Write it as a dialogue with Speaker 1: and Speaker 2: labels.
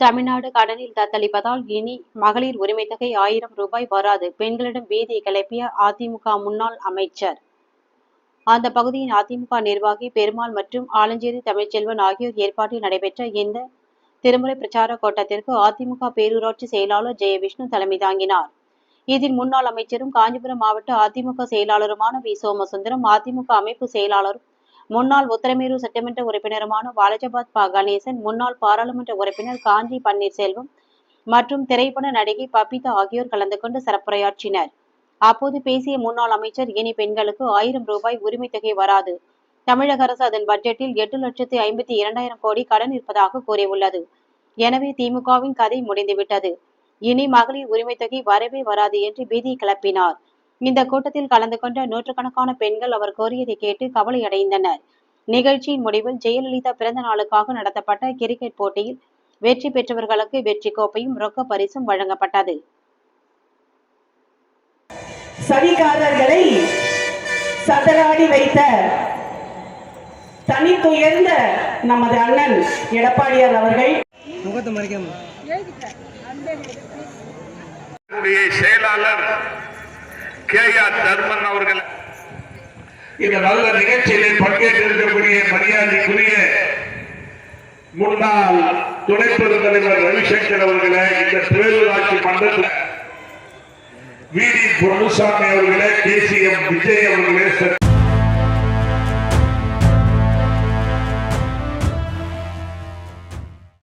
Speaker 1: தமிழ்நாடு கடனில் தத்தளிப்பதால் இனி மகளிர் உரிமை தொகை ஆயிரம் ரூபாய் வராது. பெண்களிடம் பீதியை கிளப்பிய அதிமுக முன்னாள் அமைச்சர். அந்த பகுதியின் அதிமுக நிர்வாகி பெருமாள் மற்றும் ஆலஞ்சேரி தமிழ்ச்செல்வன் ஆகியோர் ஏற்பாட்டில் நடைபெற்ற இந்த திருமுறை பிரச்சார கூட்டத்திற்கு அதிமுக பேரூராட்சி செயலாளர் ஜெயவிஷ்ணு தலைமை தாங்கினார். இதில் முன்னாள் அமைச்சரும் காஞ்சிபுரம் மாவட்ட அதிமுக செயலாளருமான வி. சோமசுந்தரம் அதிமுக அமைப்பு செயலாளரும் முன்னாள் உத்தரமேரூர் சட்டமன்ற உறுப்பினருமான வாலஜபாத் பா கணேசன் முன்னாள் பாராளுமன்ற உறுப்பினர் காஞ்சி பன்னீர்செல்வம் மற்றும் திரைப்பட நடிகை பபிதா ஆகியோர் கலந்து கொண்டு சிறப்புரையாற்றினர். அப்போது பேசிய முன்னாள் அமைச்சர் இனி பெண்களுக்கு ஆயிரம் ரூபாய் உரிமை தொகை வராது. தமிழக அரசு அதன் பட்ஜெட்டில் எட்டு லட்சத்தி ஐம்பத்தி இரண்டாயிரம் கோடி கடன் இருப்பதாக கூறியுள்ளது. எனவே திமுகவின் கதை முடிந்துவிட்டது. இனி மகளிர் உரிமை தொகை வரவே வராது என்று பீதி கிளப்பினார். இந்த கூட்டத்தில் கலந்து கொண்ட நூற்றுக்கணக்கான பெண்கள் அவர் கோரியதை கேட்டு கவலையடைந்தனர். நிகழ்ச்சியின் முடிவில் ஜெயலலிதா பிறந்த நாளுக்காக நடத்தப்பட்ட கிரிக்கெட் போட்டியில் வெற்றி பெற்றவர்களுக்கு வெற்றி கோப்பையும் ரொக்க பரிசும் வழங்கப்பட்டது.
Speaker 2: சதிகாரர்களை சதராடி வைத்த தனித்துயர்ந்த நமது அண்ணன் எடப்பாடியார் அவர்கள்.
Speaker 3: செயலாளர் கே ஆர் தர்மன் அவர்கள். இந்த நல்ல நிகழ்ச்சியிலே பங்கேற்றிருக்கக்கூடிய மரியாதைக்குரிய முன்னாள் துணை பெருந்தலைவர் ரவிசங்கர் அவர்களை இந்த பேரூராட்சி மன்றத்தில் வி. டி. பொன்னுசாமி அவர்களே கே. சி. எம். விஜய் அவர்களே